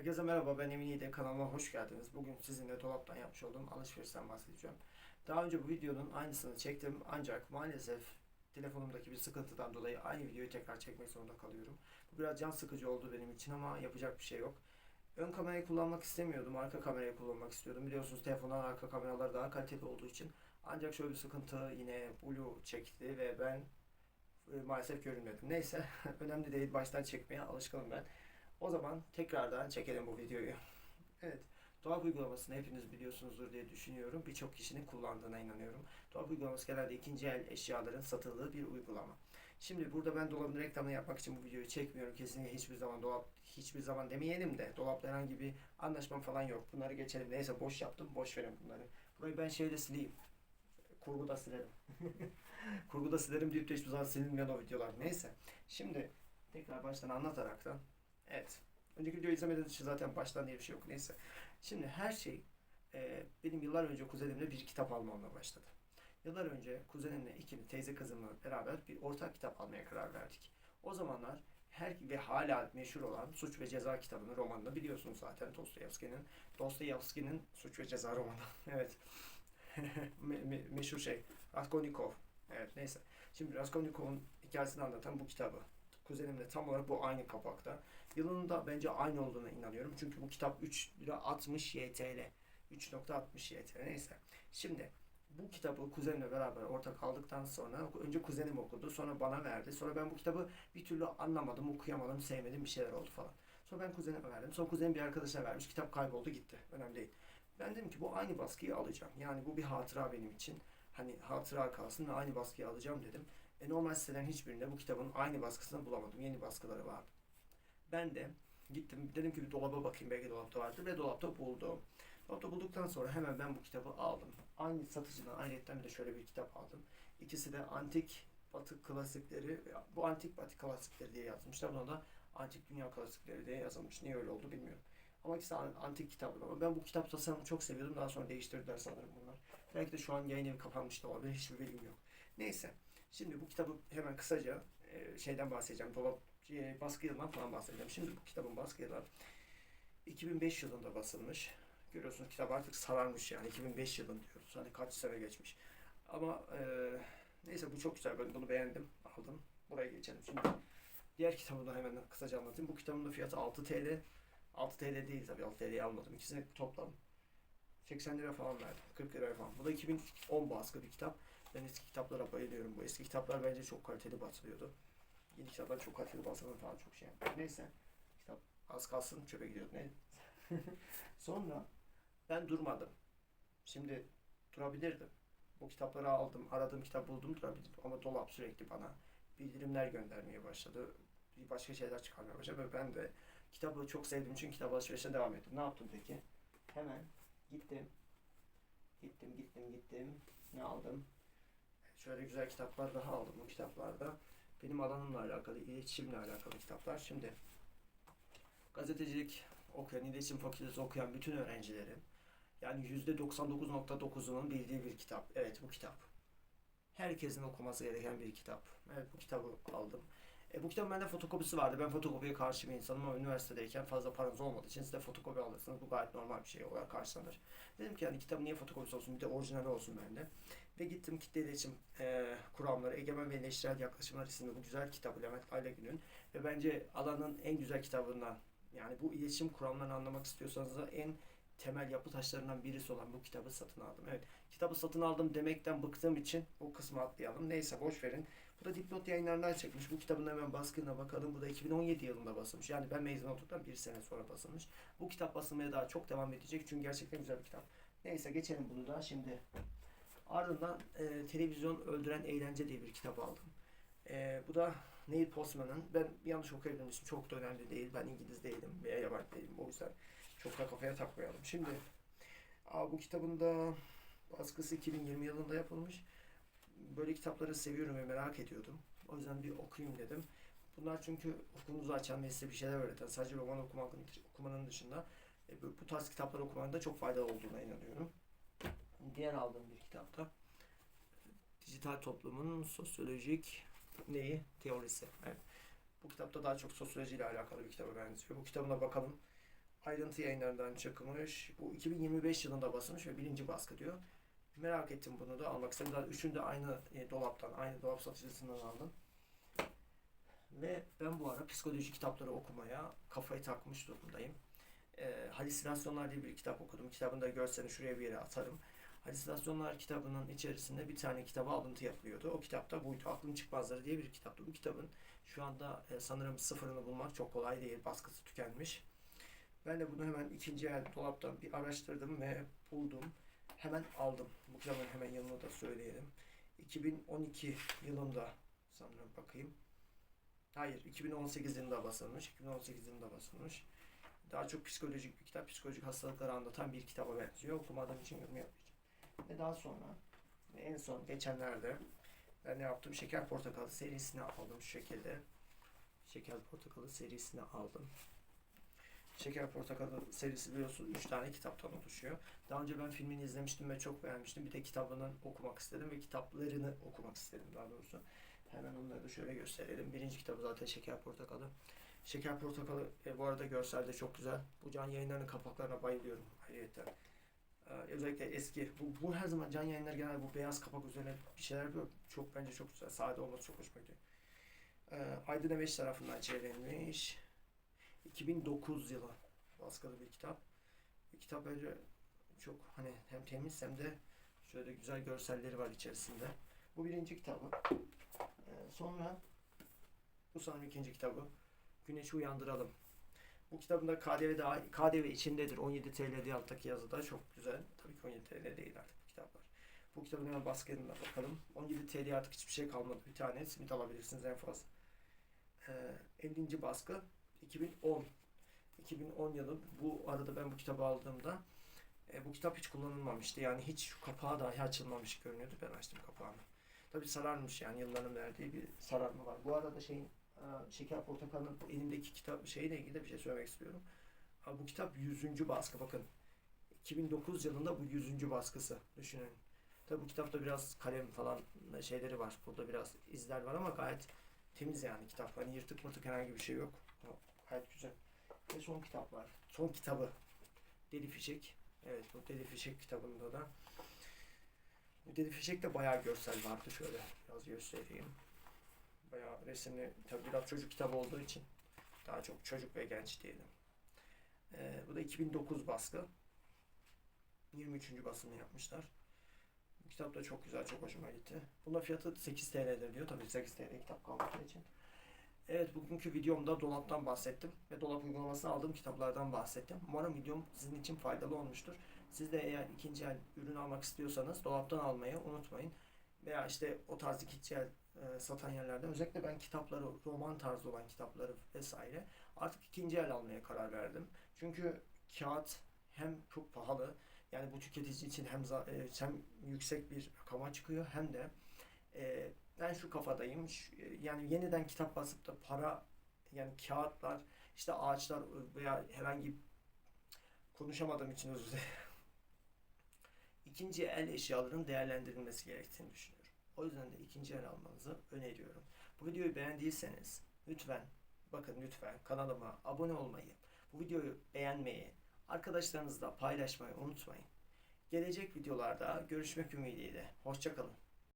Herkese merhaba ben Emin İyi de kanalıma hoş geldiniz. Bugün sizinle dolaptan yapmış olduğum alışverişten bahsedeceğim. Daha önce bu videonun aynısını çektim ancak maalesef telefonumdaki bir sıkıntıdan dolayı aynı videoyu tekrar çekmek zorunda kalıyorum. Bu biraz can sıkıcı oldu benim için ama yapacak bir şey yok. Ön kamerayı kullanmak istemiyordum, arka kamerayı kullanmak istiyordum. Biliyorsunuz telefondan arka kameralar daha kaliteli olduğu için. Ancak şöyle bir sıkıntı yine Blue çekti ve ben e, maalesef görünmedim. Neyse önemli değil baştan çekmeye alışkınım ben. O zaman tekrardan çekelim bu videoyu. Evet, Dolap uygulamasını hepiniz biliyorsunuzdur diye düşünüyorum. Birçok kişinin kullandığına inanıyorum. Dolap uygulaması genelde ikinci el eşyaların satıldığı bir uygulama. Şimdi burada ben dolabın reklamını yapmak için bu videoyu çekmiyorum. Kesinlikle hiçbir zaman dolap, hiçbir zaman demeyelim de dolapla herhangi bir anlaşmam falan yok. Bunları geçelim. Neyse boş yaptım, boş verin bunları. Burayı ben şeyle sileyim. Kurguda silerim. Kurguda silerim deyip de hiçbir zaman silinmeyen o videolar. Neyse. Şimdi tekrar baştan anlataraktan Evet. Önceki videoyu izlemediğiniz için zaten baştan diye bir şey yok. Neyse. Şimdi her şey e, benim yıllar önce kuzenimle bir kitap almamla başladı. Yıllar önce kuzenimle ikimiz teyze kızımla beraber bir ortak kitap almaya karar verdik. O zamanlar her ve hala meşhur olan Suç ve Ceza kitabını, romanını biliyorsunuz zaten Dostoyevski'nin. Dostoyevski'nin Suç ve Ceza romanı. evet. me- me- meşhur şey. Raskolnikov. Evet neyse. Şimdi Raskolnikov'un hikayesini anlatan bu kitabı. Kuzenimle tam olarak bu aynı kapakta. Yılının da bence aynı olduğuna inanıyorum. Çünkü bu kitap 3 lira 60 YTL. 3.60 YTL neyse. Şimdi bu kitabı kuzenimle beraber ortak aldıktan sonra önce kuzenim okudu sonra bana verdi. Sonra ben bu kitabı bir türlü anlamadım, okuyamadım, sevmedim bir şeyler oldu falan. Sonra ben kuzenime verdim. Sonra kuzenim bir arkadaşına vermiş. Kitap kayboldu gitti. Önemli değil. Ben dedim ki bu aynı baskıyı alacağım. Yani bu bir hatıra benim için. Hani hatıra kalsın ve aynı baskıyı alacağım dedim. E, normal sitelerin hiçbirinde bu kitabın aynı baskısını bulamadım. Yeni baskıları vardı. Ben de gittim dedim ki bir dolaba bakayım belki dolapta vardır ve dolapta buldum. Dolapta bulduktan sonra hemen ben bu kitabı aldım. Aynı satıcıdan ayrıyetten bir de şöyle bir kitap aldım. İkisi de antik batı klasikleri, bu antik batı klasikleri diye yazmışlar. Buna da antik dünya klasikleri diye yazılmış. Niye öyle oldu bilmiyorum. Ama ikisi an- antik kitaplar. Ama ben bu kitap tasarımını çok seviyordum. Daha sonra değiştirdiler sanırım bunlar. Belki de şu an yayın evi kapanmış da olabilir. Hiçbir bilgim yok. Neyse. Şimdi bu kitabı hemen kısaca e, şeyden bahsedeceğim. Dolap e, baskı yılından falan bahsedeceğim. Şimdi bu kitabın baskı yılı 2005 yılında basılmış. Görüyorsunuz kitap artık sararmış yani 2005 yılın diyoruz. Hani kaç sene geçmiş. Ama e, neyse bu çok güzel. Ben bunu beğendim. Aldım. Buraya geçelim. Şimdi diğer kitabı da hemen kısaca anlatayım. Bu kitabın da fiyatı 6 TL. 6 TL değil tabii 6 TL'yi almadım. İkisini toplam 80 lira falan verdim. 40 lira falan. Bu da 2010 baskı bir kitap. Ben eski kitaplara bayılıyorum. Bu eski kitaplar bence çok kaliteli basılıyordu. Yeni kitaplar çok kaliteli basılıyor falan çok şey. Neyse. Kitap az kalsın çöpe gidiyor. Ne? Sonra ben durmadım. Şimdi durabilirdim. Bu kitapları aldım. Aradığım kitap buldum durabilirdim. Ama dolap sürekli bana bildirimler göndermeye başladı. Bir başka şeyler çıkarmaya başladı. Ben de kitabı çok sevdiğim için kitap alışverişine devam ettim. Ne yaptım peki? Hemen gittim. Gittim, gittim, gittim. Ne aldım? Şöyle güzel kitaplar daha aldım bu kitaplarda. Benim alanımla alakalı, iletişimle alakalı kitaplar. Şimdi gazetecilik okuyan, iletişim fakültesi okuyan bütün öğrencilerin yani %99.9'unun bildiği bir kitap. Evet bu kitap. Herkesin okuması gereken bir kitap. Evet bu kitabı aldım. E, bu kitabın bende fotokopisi vardı. Ben fotokopiye karşı bir insanım ama üniversitedeyken fazla paranız olmadığı için siz de fotokopi alırsınız. Bu gayet normal bir şey olarak karşılanır. Dedim ki yani kitabın niye fotokopisi olsun bir de orijinali olsun bende. Ve gittim kitle iletişim e, kuramları, egemen ve eleştirel yaklaşımlar isimli bu güzel kitabı Levent Aylagül'ün. Ve bence alanın en güzel kitabından yani bu iletişim kuramlarını anlamak istiyorsanız da en temel yapı taşlarından birisi olan bu kitabı satın aldım. Evet, kitabı satın aldım demekten bıktığım için o kısmı atlayalım. Neyse boş verin. Bu da Dipnot yayınlarından çekmiş. Bu kitabın hemen baskına bakalım. Bu da 2017 yılında basılmış. Yani ben mezun olduktan bir sene sonra basılmış. Bu kitap basılmaya daha çok devam edecek. Çünkü gerçekten güzel bir kitap. Neyse geçelim bunu da şimdi. Ardından e, Televizyon Öldüren Eğlence diye bir kitap aldım. E, bu da Neil Postman'ın. Ben yanlış okuyabilirim çok da önemli değil. Ben İngiliz değilim veya yabancı değilim. O yüzden çok da kafaya takmayalım. Şimdi aa, bu kitabın da baskısı 2020 yılında yapılmış. Böyle kitapları seviyorum ve merak ediyordum. O yüzden bir okuyayım dedim. Bunlar çünkü ufkunuzu açan ve size bir şeyler öğreten, sadece roman okumak, okumanın dışında e, bu tarz kitaplar okumanın da çok faydalı olduğuna inanıyorum. Diğer aldığım bir kitapta dijital toplumun sosyolojik neyi? Teorisi. Evet. Bu kitapta daha çok sosyolojiyle alakalı bir kitaba benziyor. Bu kitabına bakalım. ayrıntı yayınlarından çıkmış. Bu 2025 yılında basılmış ve birinci baskı diyor. Merak ettim bunu da almak istedim. Zaten üçünü de aynı e, dolaptan, aynı dolap satıcısından aldım. Ve ben bu ara psikoloji kitapları okumaya kafayı takmış durumdayım. E, Halüsinasyonlar diye bir kitap okudum. Kitabın da görseni şuraya bir yere atarım. Halüsinasyonlar kitabının içerisinde bir tane kitaba alıntı yapılıyordu. O kitapta buydu. Aklım çıkmazları diye bir kitaptı. Bu kitabın şu anda e, sanırım sıfırını bulmak çok kolay değil. Baskısı tükenmiş. Ben de bunu hemen ikinci el dolaptan bir araştırdım ve buldum. Hemen aldım. Bu kitabın hemen yanını da söyleyelim. 2012 yılında sanırım bakayım. Hayır, 2018 yılında basılmış. 2018 yılında basılmış. Daha çok psikolojik bir kitap. Psikolojik hastalıkları anlatan bir kitaba benziyor. Okumadığım için yorum yapmayacağım. Ve daha sonra en son geçenlerde ben ne yaptım? Şeker Portakalı serisini aldım şu şekilde. Şeker Portakalı serisini aldım. Şeker Portakalı serisi biliyorsunuz 3 tane kitaptan oluşuyor. Daha önce ben filmini izlemiştim ve çok beğenmiştim. Bir de kitabını okumak istedim ve kitaplarını okumak istedim daha doğrusu. Hemen onları da şöyle gösterelim. Birinci kitabı zaten Şeker Portakalı. Şeker Portakalı e, bu arada görselde çok güzel. Bu can yayınlarının kapaklarına bayılıyorum ayrıca. Ee, özellikle eski. Bu, bu her zaman can yayınlar genelde bu beyaz kapak üzerine bir şeyler yapıyor. Çok bence çok güzel. Sade olması çok hoşuma gidiyor. Ee, Aydın Emeş tarafından çevrilmiş. 2009 yılı baskılı bir kitap. Kitap bence çok hani hem temiz hem de şöyle güzel görselleri var içerisinde. Bu birinci kitabı. Ee, sonra bu sanırım ikinci kitabı. Güneşi Uyandıralım. Bu kitabın da KDV daha KDV içindedir. 17 TL diye alttaki yazıda çok güzel. Tabii ki 17 TL değil artık bu kitaplar. Bu kitabın hemen basketine bakalım. 17 TL artık hiçbir şey kalmadı. Bir tane simit alabilirsiniz en fazla. Ee, 50. baskı 2010. 2010 yılı. Bu arada ben bu kitabı aldığımda e, bu kitap hiç kullanılmamıştı. Yani hiç kapağı dahi açılmamış görünüyordu. Ben açtım kapağını. Tabii sararmış yani yılların verdiği bir sararma var. Bu arada şeyin e, Şeker Portakal'ın elimdeki kitap şeyle ilgili de bir şey söylemek istiyorum. Bu kitap 100. baskı bakın. 2009 yılında bu 100. baskısı düşünün. Tabii bu kitapta biraz kalem falan şeyleri var. Burada biraz izler var ama gayet temiz yani kitap. Hani yırtık mırtık herhangi bir şey yok. Gayet güzel. Ve son kitap var. Son kitabı. Deli Fişek. Evet bu Deli Fişek kitabında da bu Deli Fişek'te bayağı görsel vardı. Şöyle biraz göstereyim. Bayağı resimli. Tabii biraz çocuk kitabı olduğu için daha çok çocuk ve genç diyelim. Ee, bu da 2009 baskı. 23. basımını yapmışlar. Bu kitap da çok güzel, çok hoşuma gitti. Bunda fiyatı 8 TL'dir diyor. Tabii 8 TL kitap kaldığı için. Evet bugünkü videomda dolaptan bahsettim ve dolap uygulamasını aldığım kitaplardan bahsettim. Umarım videom sizin için faydalı olmuştur. Siz de eğer ikinci el ürün almak istiyorsanız dolaptan almayı unutmayın. Veya işte o tarz ikinci el e, satan yerlerden özellikle ben kitapları, roman tarzı olan kitapları vesaire artık ikinci el almaya karar verdim. Çünkü kağıt hem çok pahalı yani bu tüketici için hem e, hem yüksek bir rakama çıkıyor hem de e, ben şu kafadayım. Şu- e, yani yeniden kitap basıp da para yani kağıtlar, işte ağaçlar veya herhangi konuşamadığım için özür dilerim. İkinci el eşyaların değerlendirilmesi gerektiğini düşünüyorum. O yüzden de ikinci el almanızı öneriyorum. Bu videoyu beğendiyseniz lütfen bakın lütfen kanalıma abone olmayı, bu videoyu beğenmeyi, arkadaşlarınızla paylaşmayı unutmayın. Gelecek videolarda görüşmek ümidiyle. Hoşçakalın.